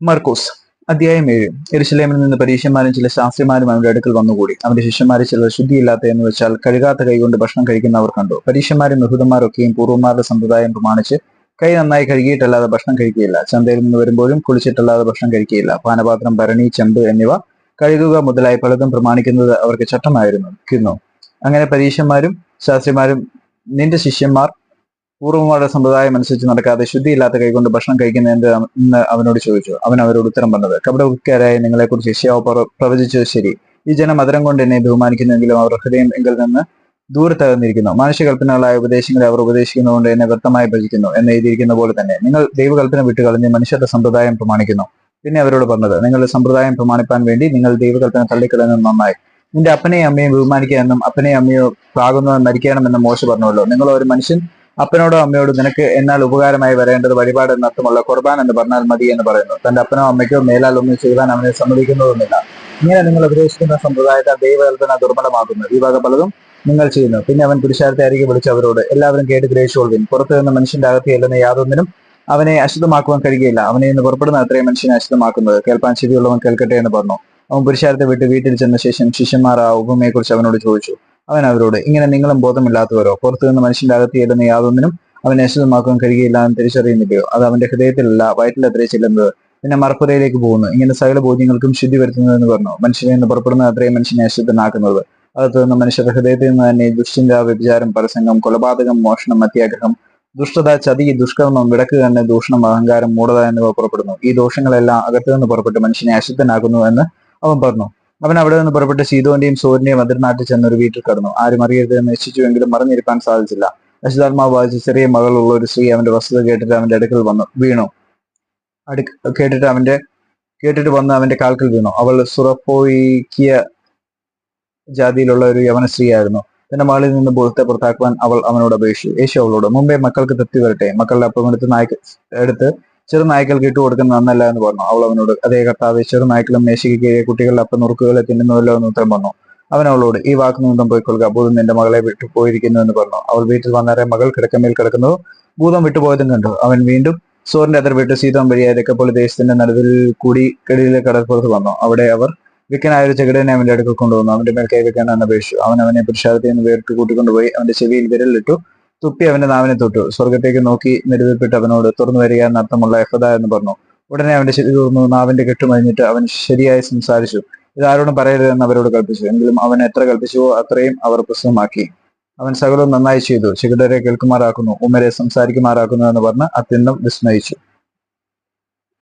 മർക്കോസ് അധ്യായം ഏഴ്. എരുശലേമിൽ നിന്ന് പരീക്ഷന്മാരും ചില ശാസ്ത്രിമാരും അവരുടെ അടുക്കൽ വന്നുകൂടി. അവന്റെ ശിഷ്യന്മാരെ ചിലർ ശുദ്ധിയില്ലാത്ത എന്ന് വെച്ചാൽ കഴുകാത്ത കൈകൊണ്ട് ഭക്ഷണം കഴിക്കുന്നവർ കണ്ടു. പരീക്ഷന്മാരും യഹൂദന്മാരൊക്കെയും പൂർവന്മാരുടെ സമ്പ്രദായം പ്രമാണിച്ച് കൈ നന്നായി കഴുകിയിട്ടല്ലാതെ ഭക്ഷണം കഴിക്കുകയില്ല. ചന്തയിൽ നിന്ന് വരുമ്പോഴും കുളിച്ചിട്ടല്ലാതെ ഭക്ഷണം കഴിക്കുകയില്ല. പാനപാത്രം ഭരണി ചെമ്പ് എന്നിവ കഴുകുക മുതലായി പലതും പ്രമാണിക്കുന്നത് അവർക്ക് ചട്ടമായിരുന്നു. അങ്ങനെ പരീക്ഷന്മാരും ശാസ്ത്രിമാരും നിന്റെ ശിഷ്യന്മാർ പൂർവന്മാരുടെ സമ്പ്രദായം അനുസരിച്ച് നടക്കാതെ ശുദ്ധിയില്ലാത്ത കൈകൊണ്ട് ഭക്ഷണം കഴിക്കുന്ന എന്ത് എന്ന് അവനോട് ചോദിച്ചു. അവൻ അവരോട് ഉത്തരം പറഞ്ഞത് കപടവൃത്തിക്കാരായ നിങ്ങളെക്കുറിച്ച് ശിയാവ് പ്ര- പ്രവചിച്ചത് ശരി. ഈ ജനം മധുരം കൊണ്ട് എന്നെ ബഹുമാനിക്കുന്നെങ്കിലും അവർ ഹൃദയം എങ്കിൽ നിന്ന് ദൂരത്തകർന്നിരിക്കുന്നു മനുഷ്യകൽപ്പനകളായ ഉപദേശങ്ങളെ അവർ ഉപദേശിക്കുന്നതുകൊണ്ട് എന്നെ വ്യക്തമായി ഭജിക്കുന്നു എന്ന് എഴുതിയിരിക്കുന്ന പോലെ തന്നെ നിങ്ങൾ ദൈവകൽപ്പന വിട്ടുകളഞ്ഞ് മനുഷ്യരുടെ സമ്പ്രദായം പ്രമാണിക്കുന്നു. പിന്നെ അവരോട് പറഞ്ഞത് നിങ്ങളുടെ സമ്പ്രദായം പ്രമാണിപ്പാൻ വേണ്ടി നിങ്ങൾ ദൈവകൽപ്പന തള്ളിക്കളയുന്നത് നന്നായി. നിന്റെ അപ്പനെയും അമ്മയും ബഹുമാനിക്കുക എന്നും അപ്പനെയും അമ്മയോ പ്രാകുന്നവൻ മരിക്കണമെന്നും മോശം പറഞ്ഞുള്ളൂ നിങ്ങൾ ഒരു മനുഷ്യൻ അപ്പനോടോ അമ്മയോടോ നിനക്ക് എന്നാൽ ഉപകാരമായി വരേണ്ടത് വഴിപാട് എന്നർത്ഥമുള്ള കുർബാൻ എന്ന് പറഞ്ഞാൽ മതി എന്ന് പറയുന്നു. തന്റെ അപ്പനോ അമ്മയ്ക്കോ മേലാൽ ഒന്നും ചെയ്യുവാൻ അവനെ സമ്മതിക്കുന്നതുമില്ല. ഇങ്ങനെ നിങ്ങൾ ഉപദേശിക്കുന്ന സമ്പ്രദായത്തെ ദൈവകൽപ്പന ദുർബലമാക്കുന്നു. ഈ വക പലതും നിങ്ങൾ ചെയ്യുന്നു. പിന്നെ അവൻ പുരുഷാരത്തെ അരികെ വിളിച്ച് അവരോട് എല്ലാവരും കേട്ട് ഗ്രഹിച്ചുകൊള്ളുവിൻ പുറത്തു നിന്ന് മനുഷ്യന്റെ അകത്ത് ചെല്ലുന്ന യാതൊന്നിനും അവനെ അശുദ്ധമാക്കുവാൻ കഴിയുകയില്ല. അവനെ നിന്ന് പുറപ്പെടുന്ന അത്രയും മനുഷ്യനെ അശുദ്ധമാക്കുന്നത് കേൾപ്പാൻ ശരിയുള്ളവൻ കേൾക്കട്ടെ എന്ന് പറഞ്ഞു. അവൻ പുരുഷാരത്തെ വിട്ട് വീട്ടിൽ ചെന്ന ശേഷം ശിഷ്യന്മാർ ആ ഉപമയെക്കുറിച്ച് അവനോട് ചോദിച്ചു. അവൻ അവരോട് ഇങ്ങനെ നിങ്ങളും ബോധമില്ലാത്തവരോ? പുറത്തു നിന്ന് മനുഷ്യന്റെ അകത്ത് ചെല്ലുന്ന യാതൊന്നിനും അവനെ അശുദ്ധമാക്കാൻ കഴിയുകയില്ല എന്ന് തിരിച്ചറിയുന്നില്ലയോ? അത് അവന്റെ ഹൃദയത്തിലല്ല വയറ്റിലത്രേ ചെല്ലുന്നത് പിന്നെ മറപ്പുരയിലേക്ക് പോകുന്നു. ഇങ്ങനെ സകല ബോധ്യങ്ങൾക്കും ശുദ്ധി വരുത്തുന്നതെന്ന് പറഞ്ഞു. മനുഷ്യനെ നിന്ന് പുറപ്പെടുന്ന അത്രയും മനുഷ്യനെ അശുദ്ധനാക്കുന്നത്. അകത്തു നിന്ന് മനുഷ്യരുടെ ഹൃദയത്തിൽ നിന്ന് തന്നെ ദുശ്ചിന്ത വ്യഭിചാരം പരസംഗം കൊലപാതകം മോഷണം അത്യാഗ്രഹം ദുഷ്ടത ചതി ദുഷ്കർമ്മം വിടക്ക് കണ്ണ് ദൂഷണം അഹങ്കാരം മൂടത എന്നിവ പുറപ്പെടുന്നു. ഈ ദോഷങ്ങളെല്ലാം അകത്തു നിന്ന് പുറപ്പെട്ട് മനുഷ്യനെ അശുദ്ധനാക്കുന്നു എന്ന് അവൻ പറഞ്ഞു. അവൻ അവിടെ നിന്ന് പുറപ്പെട്ട് സീതോന്റെയും സോറിന്റെയും അതിർനാട്ടിൽ ചെന്ന് ഒരു വീട്ടിൽ കടന്നു. ആരും അറിയരുത് എന്ന് നിശ്ചിച്ചുവെങ്കിലും മറിഞ്ഞിരിക്കാൻ സാധിച്ചില്ല. അശുദ്ധാത്മാവ് വായിച്ച ചെറിയ മകളുള്ള ഒരു സ്ത്രീ അവന്റെ വസ്തുത കേട്ടിട്ട് അവന്റെ അടുക്കൽ വന്നു. വീണു. അടുക്ക കേട്ടിട്ട് അവന്റെ കേട്ടിട്ട് വന്ന് അവന്റെ കാൽക്കൽ വീണു. അവൾ സുറപ്പോയിക്കിയ ജാതിയിലുള്ള ഒരു യവന സ്ത്രീയായിരുന്നു. തന്റെ മകളിൽ നിന്ന് ബോധത്തെ പുറത്താക്കുവാൻ അവൾ അവനോട് അപേക്ഷിച്ചു. യേശു അവളോട് മുമ്പേ മക്കൾക്ക് തൃപ്തി വരട്ടെ. മക്കളുടെ അപ്പം എടുത്ത് നായ്ക്ക് എടുത്ത് ചെറു നായ്ക്കൾക്ക് ഇട്ട് കൊടുക്കുന്നത് നന്നല്ല എന്ന് പറഞ്ഞു. അവൾ അവനോട് അതേ കർത്താവ് ചെറു നായ്ക്കളും മേശയ്ക്ക് കീഴെ കുട്ടികളുടെ അപ്പം നുറുക്കുകളെ തിന്നുന്നുവല്ലോ എന്ന് ഉത്തരം പറഞ്ഞു. അവൻ അവളോട് ഈ വാക്ക് നിമിത്തം പോയിക്കൊള്ളുക. ഭൂതം നിന്റെ മകളെ വിട്ടു പോയിരിക്കുന്നു എന്ന് പറഞ്ഞു. അവൾ വീട്ടിൽ വന്നേറെ മകൾ കിടക്കമേൽ കിടക്കുന്നു. ഭൂതം വിട്ടുപോയതും കണ്ടു. അവൻ വീണ്ടും സോറിന്റെ അതിർ വിട്ട് സീതം വഴിയായ തെക്കപ്പോൾ ദേശത്തിന്റെ നടുവിൽ കൂടി കെടിയിലെ കടൽപ്പുറത്ത് വന്നു. അവിടെ അവർ വിക്കനായ ഒരു ചെകിടനെ അവന്റെ അടുക്കൽ കൊണ്ടുവന്നു. അവന്റെ മേൽ കൈവെക്കാൻ അപേക്ഷിച്ചു. അവൻ അവനെ പുരുഷാരത്തിൽ നിന്ന് വേറിട്ട് കൂട്ടിക്കൊണ്ടുപോയി. അവന്റെ ചെവിയിൽ വിരലിട്ടു. തുപ്പി അവന്റെ നാവിനെ തൊട്ടു. സ്വർഗത്തേക്ക് നോക്കി നെടുവിൽപ്പെട്ട് അവനോട് തുറന്നു വരിക എന്നർത്ഥമുള്ള എഫദ എന്ന് പറഞ്ഞു. ഉടനെ അവന്റെ ചെവി തുറന്നു. നാവിന്റെ കെട്ടുമഴിഞ്ഞിട്ട് അവൻ ശരിയായി സംസാരിച്ചു. ഇതാരോടും പറയരുതെന്ന് അവരോട് കൽപ്പിച്ചു. എങ്കിലും അവൻ എത്ര കൽപ്പിച്ചുവോ അത്രയും അവർ പ്രസവമാക്കി അവൻ സകലവും നന്നായി ചെയ്തു. ചികിടരെ കേൾക്കുമാറാക്കുന്നു. ഉമ്മരെ സംസാരിക്കുമാറാക്കുന്നു എന്ന് പറഞ്ഞ് അത്യന്തം വിസ്മയിച്ചു.